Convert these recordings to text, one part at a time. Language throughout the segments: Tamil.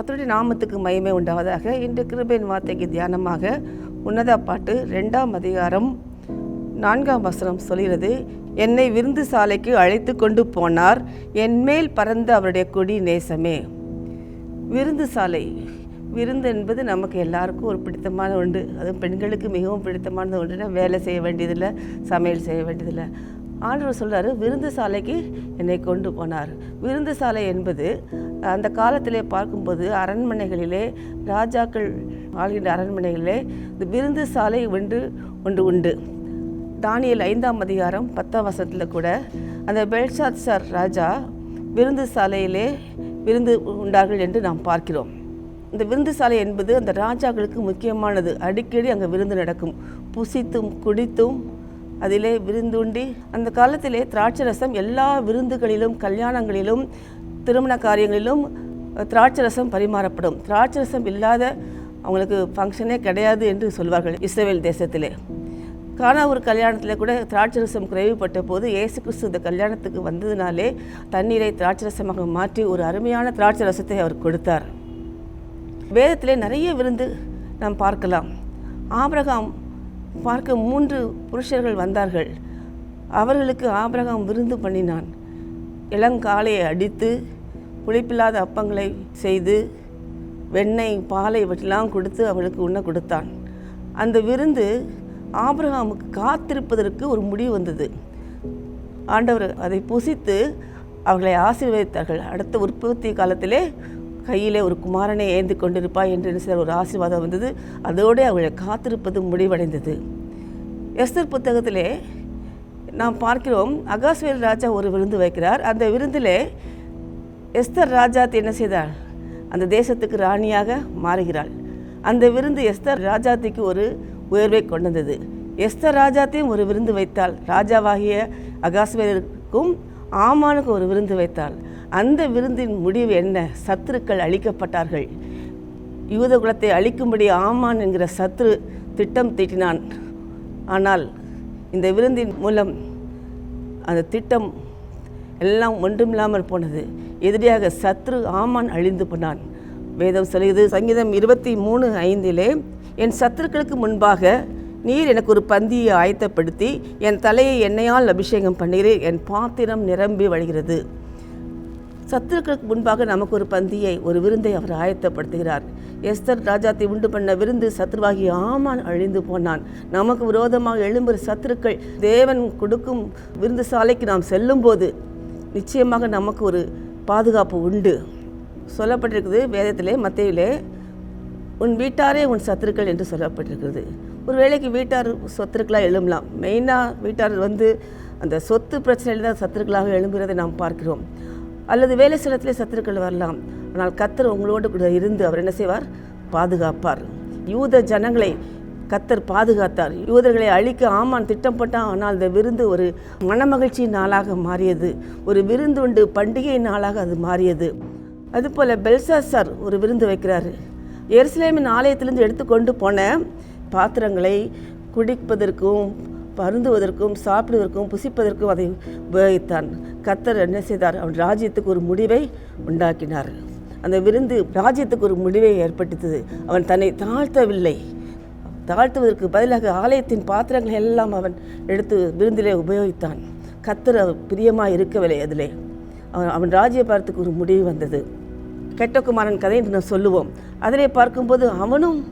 கத்தருடைய நாமத்துக்கு மயமே உண்டாவதாக. இன்று கிருபையின் வார்த்தைக்கு தியானமாக உன்னத பாட்டு ரெண்டாம் அதிகாரம் நான்காம் வசனம் சொல்கிறது என்னை விருந்து சாலைக்கு அழைத்து கொண்டு போனார் என்மேல் பறந்த அவருடைய கொடி நேசமே. விருந்து சாலை விருந்து என்பது நமக்கு எல்லாருக்கும் ஒரு பிடித்தமான ஒன்று. அதுவும் பெண்களுக்கு மிகவும் பிடித்தமானது ஒன்றுனா வேலை செய்ய வேண்டியதில்லை சமையல் செய்ய வேண்டியதில்லை. ஆண்டவர் சொல்றாரு விருந்து சாலைக்கு என்னை கொண்டு போனார். விருந்து சாலை என்பது அந்த காலத்திலே பார்க்கும்போது அரண்மனைகளிலே ராஜாக்கள் ஆள்கின்ற அரண்மனைகளிலே இந்த விருந்து சாலை ஒன்று ஒன்று உண்டு. தானியல் ஐந்தாம் அதிகாரம் பத்தாம் வசனத்தில் கூட அந்த பெல்ஷாத் சார் ராஜா விருந்து சாலையிலே விருந்து உண்டார்கள் என்று நாம் பார்க்கிறோம். இந்த விருந்து சாலை என்பது அந்த ராஜாக்களுக்கு முக்கியமானது. அடிக்கடி அங்கே விருந்து நடக்கும். புசித்தும் குடித்தும் அதிலே விருந்துண்டி அந்த காலத்திலே திராட்சை ரசம் எல்லா விருந்துகளிலும் கல்யாணங்களிலும் திருமண காரியங்களிலும் திராட்சை ரசம் பரிமாறப்படும். திராட்சை ரசம் இல்லாத அவங்களுக்கு ஃபங்க்ஷனே கிடையாது என்று சொல்வார்கள் இஸ்ரேல் தேசத்திலே. காணா ஒரு கல்யாணத்தில் கூட திராட்சரசம் குறைவுபட்ட போது இயேசு கிறிஸ்து இந்த கல்யாணத்துக்கு வந்ததுனாலே தண்ணீரை திராட்சரசமாக மாற்றி ஒரு அருமையான திராட்சை ரசத்தை அவர் கொடுத்தார். வேதத்திலே நிறைய விருந்து நாம் பார்க்கலாம். ஆபிரகாம் பார்க்க மூன்று புருஷர்கள் வந்தார்கள். அவர்களுக்கு ஆபிரகாம் விருந்து பண்ணினான். இளங்காலையை அடித்து புளிப்பில்லாத அப்பங்களை செய்து வெண்ணெய் பாலை இவற்றெல்லாம் கொடுத்து அவளுக்கு உண்ண கொடுத்தான். அந்த விருந்து ஆபிரகாமுக்கு காத்திருப்பதற்கு ஒரு முடிவு வந்தது. ஆண்டவர் அதை புசித்து அவர்களை ஆசீர்வதித்தார்கள். அடுத்த உற்பத்தி காலத்திலே கையிலே ஒரு குமாரனை ஏந்தி கொண்டிருப்பாய் என்று என்ன ஒரு ஆசீர்வாதம் வந்தது. அதோடு அவர்களை காத்திருப்பது முடிவடைந்தது. எஸ்தர் புத்தகத்திலே நாம் பார்க்கிறோம் அகாஸ்வேல் ராஜா ஒரு விருந்து வைக்கிறார். அந்த விருந்திலே எஸ்தர் ராஜா என்ன செய்தார்? அந்த தேசத்துக்கு ராணியாக மாறுகிறாள். அந்த விருந்து எஸ்தர் ராஜாத்திக்கு ஒரு உயர்வை கொண்டது எஸ்தர் ராஜாத்தையும் ஒரு விருந்து வைத்தாள். ராஜாவாகிய அகாஸ்வேலருக்கும் ஆமானுக்கும் ஒரு விருந்து வைத்தாள். அந்த விருந்தின் முடிவு என்ன? சத்துருக்கள் அழிக்கப்பட்டார்கள். யூத குலத்தை அழிக்கும்படி ஆமான் என்கிற சத்ரு திட்டம் தீட்டினான். ஆனால் இந்த விருந்தின் மூலம் அந்த திட்டம் எல்லாம் ஒன்றுமில்லாமல் போனது. எதிரியாக சத்ரு ஆமான் அழிந்து போனான். வேதம் சொல்கிறது சங்கீதம் இருபத்தி மூணு ஐந்திலே என் சத்துருக்களுக்கு முன்பாக நீர் எனக்கு ஒரு பந்தியை ஆயத்தப்படுத்தி என் தலையை எண்ணெயால் அபிஷேகம் பண்ணுகிறேன் என் பாத்திரம் நிரம்பி வழிகிறது. சத்துருக்களுக்கு முன்பாக நமக்கு ஒரு பந்தியை ஒரு விருந்தை அவர் ஆயத்தப்படுத்துகிறார். எஸ்தர் ராஜாத்தை உண்டு பண்ண விருந்து சத்ருவாகி ஆமான் அழிந்து போனான். நமக்கு விரோதமாக எழும்புகிற சத்துருக்கள் தேவன் கொடுக்கும் விருந்து சாலைக்கு நாம் செல்லும்போது நிச்சயமாக நமக்கு ஒரு பாதுகாப்பு உண்டு. சொல்லப்பட்டிருக்குது வேதத்திலே மத்தியிலே உன் வீட்டாரே உன் சத்துருக்கள் என்று சொல்லப்பட்டிருக்கிறது. ஒரு வேளைக்கு வீட்டார் சொத்துருக்களாக எழும்பலாம். மெயினாக வீட்டார் வந்து அந்த சொத்து பிரச்சனையில் தான் சத்துருக்களாக எழும்புகிறதை நாம் பார்க்கிறோம். அல்லது வேலை ஸ்தலத்திலே சத்துருக்கள் வரலாம். ஆனால் கத்தர் உங்களோடு கூட இருந்து அவர் என்ன செய்வார்? பாதுகாப்பார். யூத ஜனங்களை கத்தர் பாதுகாத்தார். யூதர்களை அழிக்க ஆமான் திட்டம் போட்டான் ஆனால் இந்த விருந்து ஒரு மனமகிழ்ச்சி நாளாக மாறியது. ஒரு விருந்துண்டு பண்டிகை நாளாக அது மாறியது. அதுபோல் பெல்சாசார் ஒரு விருந்து வைக்கிறாரு. எருசலேமின் ஆலயத்திலிருந்து எடுத்துக்கொண்டு போன பாத்திரங்களை குடிப்பதற்கும் பருந்துவதற்கும் சாப்பிடுவதற்கும் புசிப்பதற்கும் அதை உபயோகித்தான். கத்தர் என்ன செய்தார்? அவன் ராஜ்யத்துக்கு ஒரு முடிவை உண்டாக்கினார். அந்த விருந்து ராஜ்யத்துக்கு ஒரு முடிவை ஏற்படுத்தது அவன் தன்னை தாழ்த்தவில்லை. தாழ்த்துவதற்கு பதிலாக ஆலயத்தின் பாத்திரங்களை எல்லாம் அவன் எடுத்து விருந்திலே உபயோகித்தான். கத்தர் அவர் பிரியமாக இருக்கவில்லை அதிலே. அவன் அவன் ராஜ்யபாரத்துக்கு ஒரு முடிவு வந்தது. கெட்டகுமாரன் கதை என்று நான் சொல்லுவோம். அதிலே பார்க்கும்போது அவனும்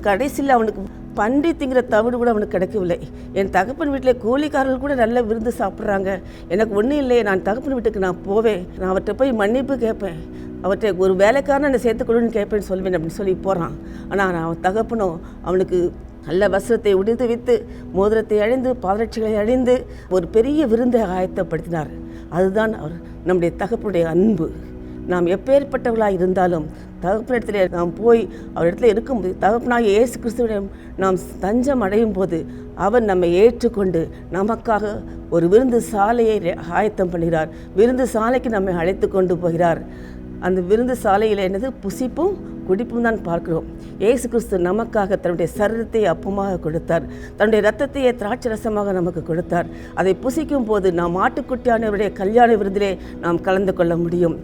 கடைசியில் அவனுக்கு பண்டித்துங்கிற தமிழ் தவிடு கூட அவனுக்கு கிடைக்கவில்லை. என் தகப்பன் வீட்டில் கூலிக்காரர்கள் கூட நல்ல விருந்து சாப்பிட்றாங்க. எனக்கு ஒன்றும் இல்லையே நான் தகப்பன் வீட்டுக்கு நான் போவேன். நான் அவர்கிட்ட போய் மன்னிப்பு கேட்பேன். அவர்கிட்ட ஒரு வேலைக்காரனை என்னை சேர்த்துக்கொள்ளுன்னு கேட்பேன்னு சொல்வேன் அப்படின்னு சொல்லி போகிறான் ஆனால் அவன் தகப்பனும் அவனுக்கு நல்ல வஸ்திரத்தை உடுத்து வித்து மோதிரத்தை அழிந்து பாதரட்சிகளை அழிந்து ஒரு பெரிய விருந்தை ஆயத்தப்படுத்தினார். அதுதான் அவர் நம்முடைய தகப்பனுடைய அன்பு. நாம் எப்பேற்பட்டவர்களாக இருந்தாலும் தகப்பனிடத்திலே நாம் போய் அவரிடத்துல இருக்கும்போது தகப்பனாக இயேசு கிறிஸ்துவிடம் நாம் தஞ்சம் அடையும் போது அவர் நம்மை ஏற்றுக்கொண்டு நமக்காக ஒரு விருந்து சாலையை ஆயத்தம் பண்ணுகிறார். விருந்து சாலைக்கு நம்மை அழைத்து கொண்டு போகிறார். அந்த விருந்து சாலையில் என்னது? புசிப்பும் குடிப்பும் தான் பார்க்கிறோம். ஏசு கிறிஸ்து நமக்காக தன்னுடைய சரீரத்தை அப்பமாக கொடுத்தார். தன்னுடைய ரத்தத்தையே திராட்சை ரசமாக நமக்கு கொடுத்தார். அதை புசிக்கும் போது நாம் ஆட்டுக்குட்டியானவருடைய கல்யாண விருந்திலே நாம் கலந்து கொள்ள முடியும்.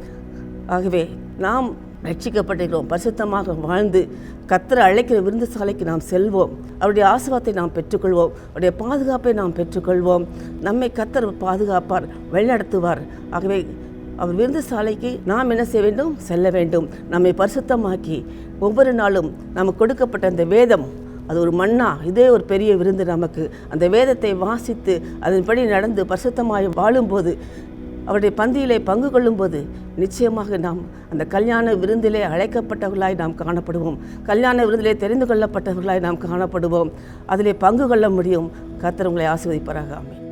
ஆகவே நாம் ரட்சிக்கப்பட்டிருக்கிறோம். பரிசுத்தமாக வாழ்ந்து கத்தரை அழைக்கிற விருந்து சாலைக்கு நாம் செல்வோம். அவருடைய ஆசீர்வாதத்தை நாம் பெற்றுக்கொள்வோம். அவருடைய பாதுகாப்பை நாம் பெற்றுக்கொள்வோம். நம்மை கத்தர் பாதுகாப்பார் வழிநடத்துவார். ஆகவே அவர் விருந்து சாலைக்கு நாம் என்ன செய்ய வேண்டும்? செல்ல வேண்டும். நம்மை பரிசுத்தமாக்கி ஒவ்வொரு நாளும் நமக்கு கொடுக்கப்பட்ட அந்த வேதம் அது ஒரு மண்ணா இதே ஒரு பெரிய விருந்து நமக்கு. அந்த வேதத்தை வாசித்து அதன்படி நடந்து பரிசுத்தமாய் வாழும்போது அவருடைய பந்தியிலே பங்கு கொள்ளும்போது நிச்சயமாக நாம் அந்த கல்யாண விருந்திலே அழைக்கப்பட்டவர்களாய் நாம் காணப்படுவோம். கல்யாண விருந்திலே தெரிந்து கொள்ளப்பட்டவர்களாய் நாம் காணப்படுவோம். அதிலே பங்கு கொள்ள முடியும். கத்திரவங்களை உங்களை அமையும்